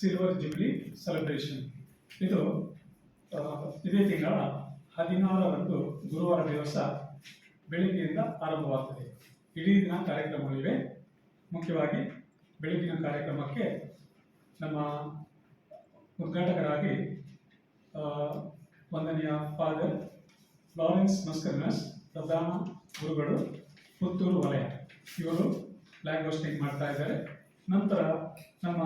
Silver jubilee celebration ಇದು ಇದೇ ತಿಂಗಳ ಹದಿನಾರರಂದು ಗುರುವಾರ ದಿವಸ ಬೆಳಿಗ್ಗೆಯಿಂದ ಆರಂಭವಾಗ್ತದೆ. ಇಡೀ ದಿನ ಕಾರ್ಯಕ್ರಮಗಳಿವೆ. ಮುಖ್ಯವಾಗಿ ಬೆಳಗಿನ ಕಾರ್ಯಕ್ರಮಕ್ಕೆ ನಮ್ಮ ಉದ್ಘಾಟಕರಾಗಿ ವಂದನೀಯ ಫಾದರ್ ಲಾರೆನ್ಸ್ ಮಸ್ಕರ್ನಸ್ ಪ್ರಧಾನ ಗುರುಗಳು, ಪುತ್ತೂರು ವಲಯ. ಇವರು ಫ್ಲಾಗ್ ಹೋಸ್ಟಿಂಗ್ ಮಾಡ್ತಾ ಇದ್ದಾರೆ. ನಂತರ ನಮ್ಮ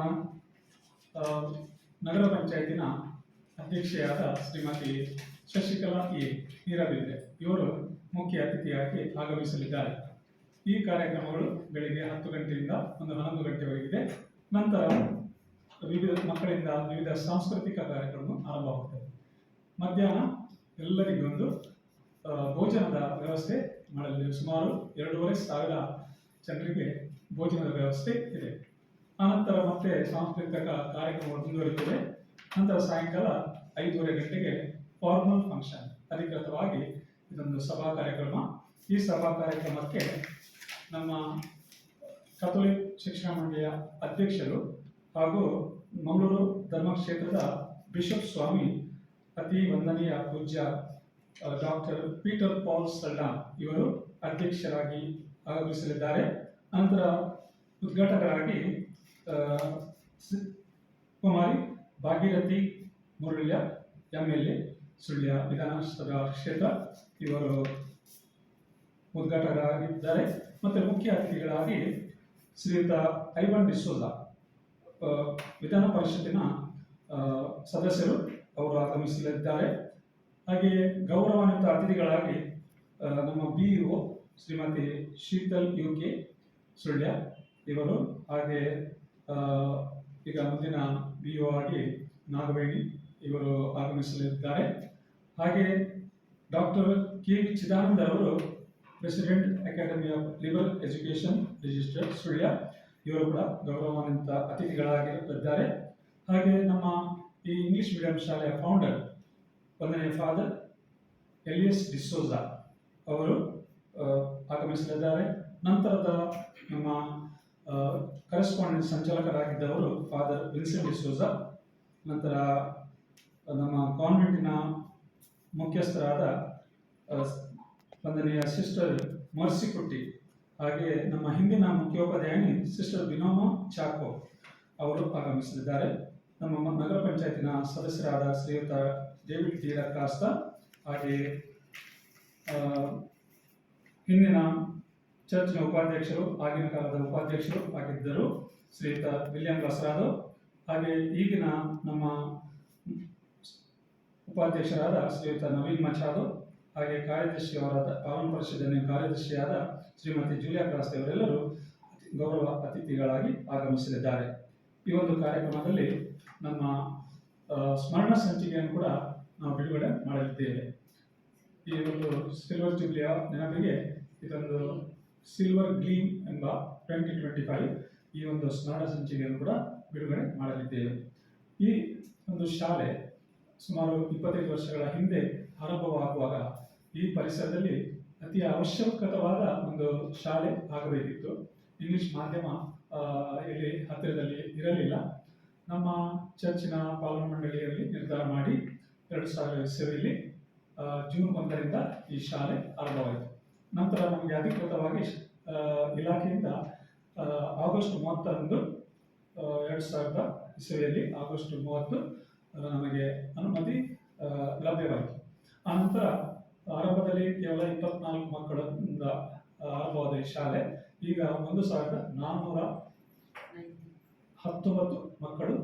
ನಗರ ಪಂಚಾಯತಿನ ಅಧ್ಯಕ್ಷೆಯಾದ ಶ್ರೀಮತಿ ಶಶಿಕಲಾ ಎ. ನೀರಬಿದ್ದೆ ಇವರು ಮುಖ್ಯ ಅತಿಥಿಯಾಗಿ ಆಗಮಿಸಲಿದ್ದಾರೆ. ಈ ಕಾರ್ಯಕ್ರಮಗಳು ಬೆಳಿಗ್ಗೆ ಹತ್ತು ಗಂಟೆಯಿಂದ ಒಂದು ಹನ್ನೊಂದು ಗಂಟೆವರೆಗಿದೆ. ನಂತರ ವಿವಿಧ ಮಕ್ಕಳಿಂದ ವಿವಿಧ ಸಾಂಸ್ಕೃತಿಕ ಕಾರ್ಯಕ್ರಮ ಆರಂಭವಾಗುತ್ತದೆ ಮಧ್ಯಾಹ್ನ ಎಲ್ಲರಿಗೊಂದು ಭೋಜನದ ವ್ಯವಸ್ಥೆ ಮಾಡಲಿದೆ ಸುಮಾರು ಎರಡೂವರೆ ಸಾವಿರ ಜನರಿಗೆ ಭೋಜನದ ವ್ಯವಸ್ಥೆ ಇದೆ. ಆನಂತರ ಮತ್ತೆ ಸಾಂಸ್ಕೃತಿಕ ಕಾರ್ಯಕ್ರಮಗಳು ಮುಂದುವರಿಯುತ್ತದೆ ನಂತರ ಸಾಯಂಕಾಲ ಐದೂವರೆ ಗಂಟೆಗೆ ಫಾರ್ಮಲ್ ಫಂಕ್ಷನ್ ಅಧಿಕೃತವಾಗಿ ಇದೊಂದು ಸಭಾ ಕಾರ್ಯಕ್ರಮ. ಈ ಸಭಾ ಕಾರ್ಯಕ್ರಮಕ್ಕೆ ನಮ್ಮ ಕಥೋಲಿಕ್ ಶಿಕ್ಷಣ ಮಂಡಳಿಯ ಅಧ್ಯಕ್ಷರು ಹಾಗೂ ಮಂಗಳೂರು ಧರ್ಮಕ್ಷೇತ್ರದ ಬಿಷಪ್ ಸ್ವಾಮಿ ಅತಿ ವಂದನೀಯ ಪೂಜ್ಯ ಡಾಕ್ಟರ್ ಪೀಟರ್ ಪಾಲ್ ಸಲ್ಡಾನ್ ಇವರು ಅಧ್ಯಕ್ಷರಾಗಿ ಆಗಮಿಸಲಿದ್ದಾರೆ. ನಂತರ ಉದ್ಘಾಟಕರಾಗಿ Kumari, Bhagirathi, Murulya M L A Sullia ವಿಧಾನಸಭಾ ಕ್ಷೇತ್ರ. ಇವರು ಉದ್ಘಾಟಕರಾಗಿದ್ದಾರೆ. ಮತ್ತು ಮುಖ್ಯ ಅತಿಥಿಗಳಾಗಿ ಶ್ರೀಯುತ ಐವನ್ ಡಿಸೋಜ ವಿಧಾನ ಪರಿಷತ್ತಿನ ಸದಸ್ಯರು ಅವರು ಆಗಮಿಸಲಿದ್ದಾರೆ. ಹಾಗೆಯೇ ಗೌರವಾನ್ವಿತ ಅತಿಥಿಗಳಾಗಿ ನಮ್ಮ B O Shrimati Sheetal U K Sullia ಇವರು, ಹಾಗೆ ಈಗ ಮುಂದಿನ ಬಿ ಒ ಆಗಿ ನಾಗವೇಣಿ ಇವರು ಆಗಮಿಸಲಿದ್ದಾರೆ. ಹಾಗೆ ಡಾಕ್ಟರ್ ಕೆ ಚಿದಾನಂದ ಅವರು president academy of liberal education register Sullia ಇವರು ಕೂಡ ಗೌರವಾನ್ವಿತ ಅತಿಥಿಗಳಾಗಿರುತ್ತಿದ್ದಾರೆ. ಹಾಗೆ ನಮ್ಮ ಈ ಇಂಗ್ಲಿಷ್ ಮೀಡಿಯಂ ಶಾಲೆಯ ಫೌಂಡರ್ ಒಂದನೇ ಫಾದರ್ ಎಲಿಯಸ್ ಡಿಸೋಜಾ ಅವರು ಆಗಮಿಸಲಿದ್ದಾರೆ. ನಂತರದ ನಮ್ಮ ಕರೆಸ್ಪಾಂಡೆಂಟ್ ಸಂಚಾಲಕರಾಗಿದ್ದವರು ಫಾದರ್ ವಿನ್ಸೆಂಟ್ ಡಿಸೋಜ ನಂತರ ನಮ್ಮ ಕಾನ್ವೆಂಟಿನ ಮುಖ್ಯಸ್ಥರಾದ ಒಂದನೆಯ ಸಿಸ್ಟರ್ ಮರ್ಸಿ ಕುಟ್ಟಿ ಹಾಗೆ ನಮ್ಮ ಹಿಂದಿನ ಮುಖ್ಯೋಪಾಧ್ಯಾಯಿನಿ ಸಿಸ್ಟರ್ ವಿನೋಮ ಚಾಕೋ ಅವರು ಆಗಮಿಸಲಿದ್ದಾರೆ. ನಮ್ಮ ನಗರ ಪಂಚಾಯತಿನ ಸದಸ್ಯರಾದ ಶ್ರೀಯುತ ಡೇವಿಡ್ ತೀರ ಕಾಸ್ತ ಹಾಗೆ ಹಿಂದಿನ ಚರ್ಚ್ನ ಉಪಾಧ್ಯಕ್ಷರು, ಆಗಿನ ಕಾಲದ ಉಪಾಧ್ಯಕ್ಷರು ಆಗಿದ್ದರು, ಶ್ರೀಯುತ ವಿಲಿಯಂ ಬಸರಾದು ಹಾಗೆ ಈಗಿನ ನಮ್ಮ ಉಪಾಧ್ಯಕ್ಷರಾದ ಶ್ರೀಯುತ ನವೀನ್ ಮಚಾದು, ಹಾಗೆ ಕಾರ್ಯದರ್ಶಿಯವರಾದ ಕಾನೂನು ಪರಿಷತ್ತಿನ ಕಾರ್ಯದರ್ಶಿಯಾದ ಶ್ರೀಮತಿ ಜೂಲಿಯಾ ಕ್ರಾಸ್ತೆ ಅವರೆಲ್ಲರೂ ಅತಿ- ಗೌರವ ಅತಿಥಿಗಳಾಗಿ ಆಗಮಿಸಲಿದ್ದಾರೆ. ಈ ಒಂದು ಕಾರ್ಯಕ್ರಮದಲ್ಲಿ ನಮ್ಮ ಸ್ಮರಣ ಸಂಚಿಕೆಯನ್ನು ಕೂಡ ನಾವು ಬಿಡುಗಡೆ ಮಾಡಲಿದ್ದೇವೆ. ಈ ಒಂದು ಸಿಲ್ವರ್ ಜೂಬ್ಲಿಯ ನೆನಪಿಗೆ ಇದೊಂದು ಸಿಲ್ವರ್ ಗ್ರೀನ್ ಎಂಬ ಟ್ವೆಂಟಿ ಟ್ವೆಂಟಿ ಫೈವ್ ಈ ಒಂದು ಸ್ನಾನ ಸಂಚಿಕೆಯನ್ನು ಕೂಡ ಬಿಡುಗಡೆ ಮಾಡಲಿದ್ದೇವೆ. ಈ ಒಂದು ಶಾಲೆ ಸುಮಾರು ಇಪ್ಪತ್ತೈದು ವರ್ಷಗಳ ಹಿಂದೆ ಆರಂಭವಾಗುವಾಗ ಈ ಪರಿಸರದಲ್ಲಿ ಅತಿ ಅವಶ್ಯಕವಾದ ಒಂದು ಶಾಲೆ ಆಗಬೇಕಿತ್ತು. ಇಂಗ್ಲಿಷ್ ಮಾಧ್ಯಮ ಇಲ್ಲಿ ಹತ್ತಿರದಲ್ಲಿ ಇರಲಿಲ್ಲ. ನಮ್ಮ ಚರ್ಚಿನ ಪಾಲನಾ ಮಂಡಳಿಯಲ್ಲಿ ನಿರ್ಧಾರ ಮಾಡಿ ಎರಡು ಸಾವಿರ ಸೇವೆಯಲ್ಲಿ ಜೂನ್ ಒಂದರಿಂದ ಈ ಶಾಲೆ ಆರಂಭವಾಯಿತು. ನಂತರ ನಮಗೆ ಅಧಿಕೃತವಾಗಿ ಇಲಾಖೆಯಿಂದ ಆಗಸ್ಟ್ ಮೂವತ್ತರಂದು ಎರಡು ಸಾವಿರದ ಇಸವಿಯಲ್ಲಿ ಆಗಸ್ಟ್ ಮೂವತ್ತು ನಮಗೆ ಅನುಮತಿ ಲಭ್ಯವಾಯಿತು. ಆನಂತರ ಆರಂಭದಲ್ಲಿ ಕೇವಲ ಇಪ್ಪತ್ನಾಲ್ಕು ಮಕ್ಕಳಿಂದ ಆರಂಭವಾದ ಈ ಶಾಲೆ, ಈಗ ಒಂದು ಸಾವಿರದ ನಾನ್ನೂರ ಹತ್ತೊಂಬತ್ತು ಮಕ್ಕಳು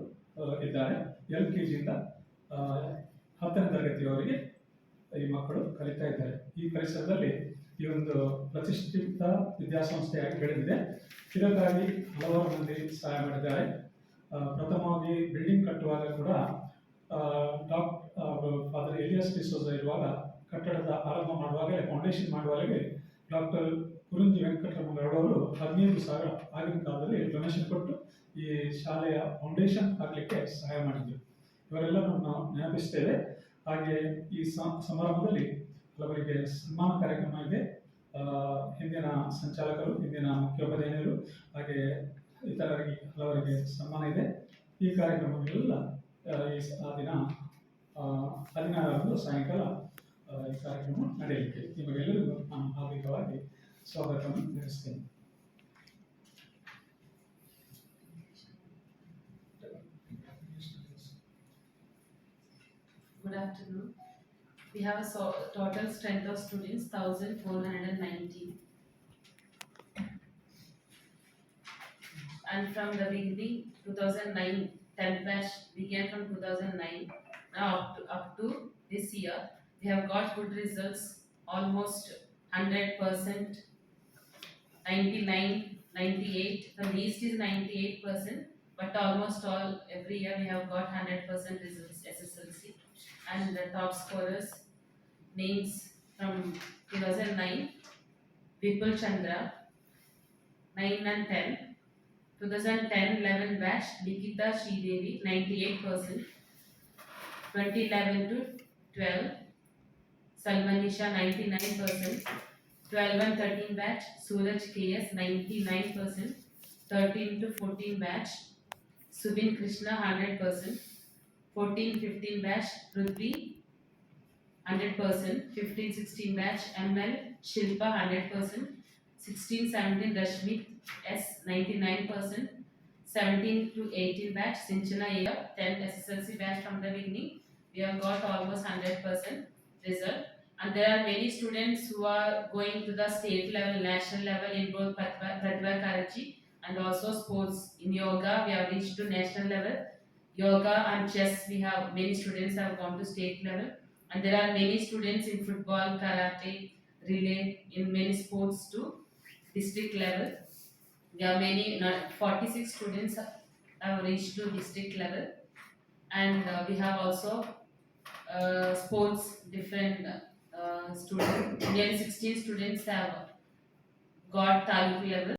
ಇದ್ದಾರೆ. ಎಲ್ ಕೆ ಜಿಯಿಂದ ಹತ್ತನೇ ತರಗತಿಯವರೆಗೆ ಈ ಮಕ್ಕಳು ಕಲಿತಾ ಇದ್ದಾರೆ. ಈ ಪರಿಸರದಲ್ಲಿ ಈ ಒಂದು ಪ್ರತಿಷ್ಠಿತ ವಿದ್ಯಾಸಂಸ್ಥೆಯಾಗಿ ಬೆಳೆದಿದೆ ಇದಕ್ಕಾಗಿ ಹಲವಾರು ಮಂದಿ ಸಹಾಯ ಮಾಡಿದ್ದಾರೆ. ಪ್ರಥಮವಾಗಿ ಬಿಲ್ಡಿಂಗ್ ಕಟ್ಟುವಾಗ ಕೂಡ ಡಾಕ್ ಫಾದರ್ ಎಲಿಯಸ್ ಡಿಸೋಜ ಇರುವಾಗ ಕಟ್ಟಡದ ಆರಂಭ ಮಾಡುವಾಗಲೇ ಫೌಂಡೇಶನ್ ಮಾಡುವಾಗಲೇ ಡಾಕ್ಟರ್ ಕುರುಂಜಿ ವೆಂಕಟರಮಣರವರು ಹದಿನೈದು ಸಾವಿರ ಆಗಿನ ಕಾಲದಲ್ಲಿ ಡೊನೇಷನ್ ಕೊಟ್ಟು ಈ ಶಾಲೆಯ ಫೌಂಡೇಶನ್ ಆಗಲಿಕ್ಕೆ ಸಹಾಯ ಮಾಡಿದ್ದರು ಇವರೆಲ್ಲರನ್ನು ನಾವು ನೆನಪಿಸ್ತೇವೆ. ಹಾಗೆ ಈ ಸಮಾರಂಭದಲ್ಲಿ ಹಲವರಿಗೆ ಸನ್ಮಾನ ಕಾರ್ಯಕ್ರಮ ಇದೆ. ಹಿಂದಿನ ಸಂಚಾಲಕರು, ಹಿಂದಿನ ಮುಖ್ಯೋಪಾಧ್ಯಾಯರು, ಹಾಗೆ ಇತರರಿಗೆ ಹಲವರಿಗೆ ಸನ್ಮಾನ ಇದೆ. ಈ ಕಾರ್ಯಕ್ರಮಗಳೆಲ್ಲ ಈ ಆ ದಿನ ಹದಿನಾರರಂದು ಸಾಯಂಕಾಲ ಈ ಕಾರ್ಯಕ್ರಮ ನಡೆಯಲಿದೆ ನಿಮಗೆಲ್ಲರಿಗೂ ನಾನು ಹಾರ್ದಿಕವಾಗಿ ಸ್ವಾಗತವನ್ನು ತಿಳಿಸ್ತೇನೆ. We have a so- total strength of students, thousand four hundred and ninety. And from the beginning, two thousand nine, tenth batch began from two thousand nine. Now up to, up to this year, we have got good results, almost hundred percent. 99, 98. from east is ninety-eight percent, but almost all, every year we have got hundred percent results SSLC and the top scorers names from 2009 Vipul Chandra 9 and 10 2010 11 batch Nikita Sridevi 98% 2011 to 12 Salmanisha 99% 12 and 13 batch Suraj KS 99% 13 to 14 batch Subin Krishna 100% 14 15 batch Prithvi 100%, 15 16 batch ML Shilpa 100%, 16 17 Rashmi S 99%, 17 to 18 batch Sinchana A 10 SSLC batch from the beginning. We have got almost 100% result. And there are many students who are going to the state level, national level in both Pratibha Karachi and also sports. In yoga, we have reached to national level. Yoga and chess, we have many students have gone to state level and there are many students in football, karate, relay, in many sports to district level. There are many, forty-six students have reached to district level. And uh, we have also uh, sports, different uh, students, nearly sixteen students have got taluk level.